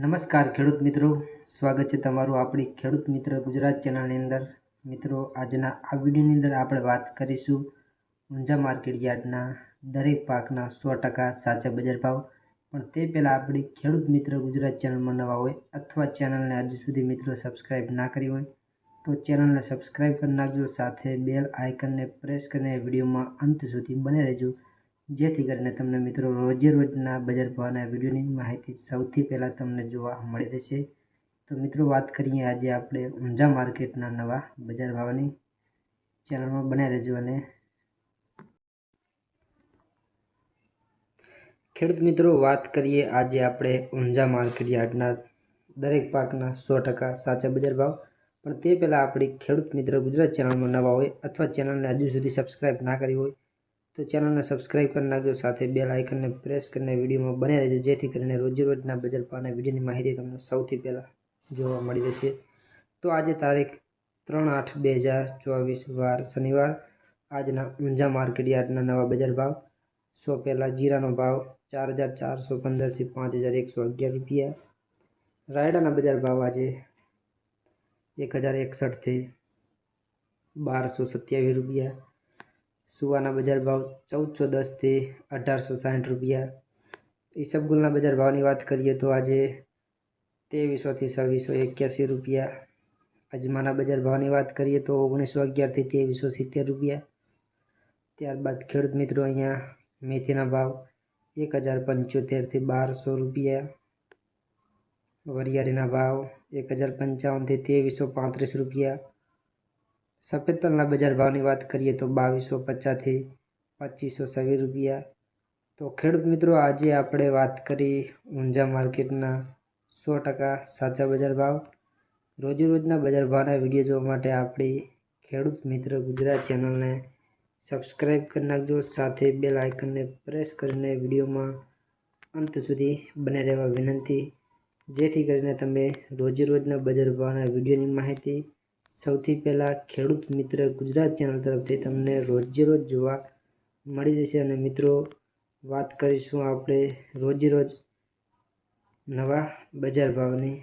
નમસ્કાર ખેડૂત મિત્રો. સ્વાગત છે તમારું આપણી ખેડૂત મિત્ર ગુજરાત ચેનલની અંદર. મિત્રો, આજના આ વિડીયોની અંદર આપણે વાત કરીશું ઊંઝા માર્કેટ યાર્ડના દરેક પાકના સો ટકા સાચા બજાર ભાવ. પણ તે પહેલાં આપણી ખેડૂત મિત્ર ગુજરાત ચેનલમાં નવા હોય અથવા ચેનલને હજુ સુધી મિત્રો સબસ્ક્રાઈબ ના કરી હોય, તો ચેનલને સબસ્ક્રાઈબ કરી નાખજો. સાથે બેલ આઇકનને પ્રેસ કરીને વિડીયોમાં અંત સુધી બને રહેજો. જેથી કરીને તમને મિત્રો રોજે રોજના બજાર ભાવના વિડીયોની માહિતી સૌથી પહેલાં તમને જોવા મળી રહેશે. તો મિત્રો વાત કરીએ આજે આપણે ઊંઝા માર્કેટના નવા બજાર ભાવની. ચેનલમાં બનાવી રહેજો અને ખેડૂત મિત્રો વાત કરીએ આજે આપણે ઊંઝા માર્કેટ યાર્ડના દરેક પાકના સો ટકા સાચા બજાર ભાવ. પણ તે પહેલાં આપણી ખેડૂત મિત્ર ગુજરાત ચેનલમાં નવા હોય અથવા ચેનલને હજુ સુધી સબસ્ક્રાઈબ ના કરી હોય તો ચેનલને સબસ્ક્રાઈબ કરી નાખજો, સાથે બેલ આઇકનને પ્રેસ કરીને વિડીયોમાં બની રહેજો, જેથી કરીને રોજે રોજના બજાર ભાવના વિડીયોની માહિતી તમને સૌથી પહેલાં જોવા મળી રહેશે. તો આજે તારીખ ત્રણ આઠ બે હજાર ચોવીસ, વાર શનિવાર. આજના ઊંઝા માર્કેટ યાર્ડના નવા બજાર ભાવ. સો પહેલાં જીરાનો ભાવ ચાર હજાર ચારસો પંદરથી પાંચ હજાર એકસો અગિયાર રૂપિયા. રાયડાના બજાર ભાવ આજે એક હજાર એકસઠથી બારસો સત્યાવીસ રૂપિયા. સુવાના બજાર ભાવ ચૌદસો દસથી અઢારસો સાઠ રૂપિયા. ઈસબગુલના બજાર ભાવની વાત કરીએ તો આજે ત્રેવીસોથી છવ્વીસો એક્યાસી રૂપિયા. અજમાના બજાર ભાવની વાત કરીએ તો ઓગણીસો અગિયારથી ત્રેવીસો સિત્તેર રૂપિયા. ત્યારબાદ ખેડૂત મિત્રો અહીંયા મેથીના ભાવ એક હજાર પંચોતેરથી બારસો રૂપિયા. વરિયાળીના ભાવ એક હજાર પંચાવનથી ત્રેવીસો પાંત્રીસ રૂપિયા. સફેદ તલના બજાર ભાવની વાત કરીએ તો બાવીસો પચાસથી પચીસો છવ્વીસ રૂપિયા. તો ખેડૂત મિત્રો, આજે આપણે વાત કરી ઊંઝા માર્કેટના સો ટકા સાચા બજાર ભાવ. રોજે રોજના બજાર ભાવના વીડિયો જોવા માટે આપણી ખેડૂત મિત્ર ગુજરાત ચેનલને સબસ્ક્રાઈબ કરી નાખજો. સાથે બેલ આઇકનને પ્રેસ કરીને વિડીયોમાં અંત સુધી બને રહેવા વિનંતી. જેથી કરીને તમે રોજે રોજના બજાર ભાવના વિડીયોની માહિતી સૌથી પહેલાં ખેડૂત મિત્ર ગુજરાત ચેનલ તરફથી તમને રોજે રોજ જોવા મળી જશે અને મિત્રો, વાત કરીશું આપણે રોજે રોજ નવા બજાર ભાવની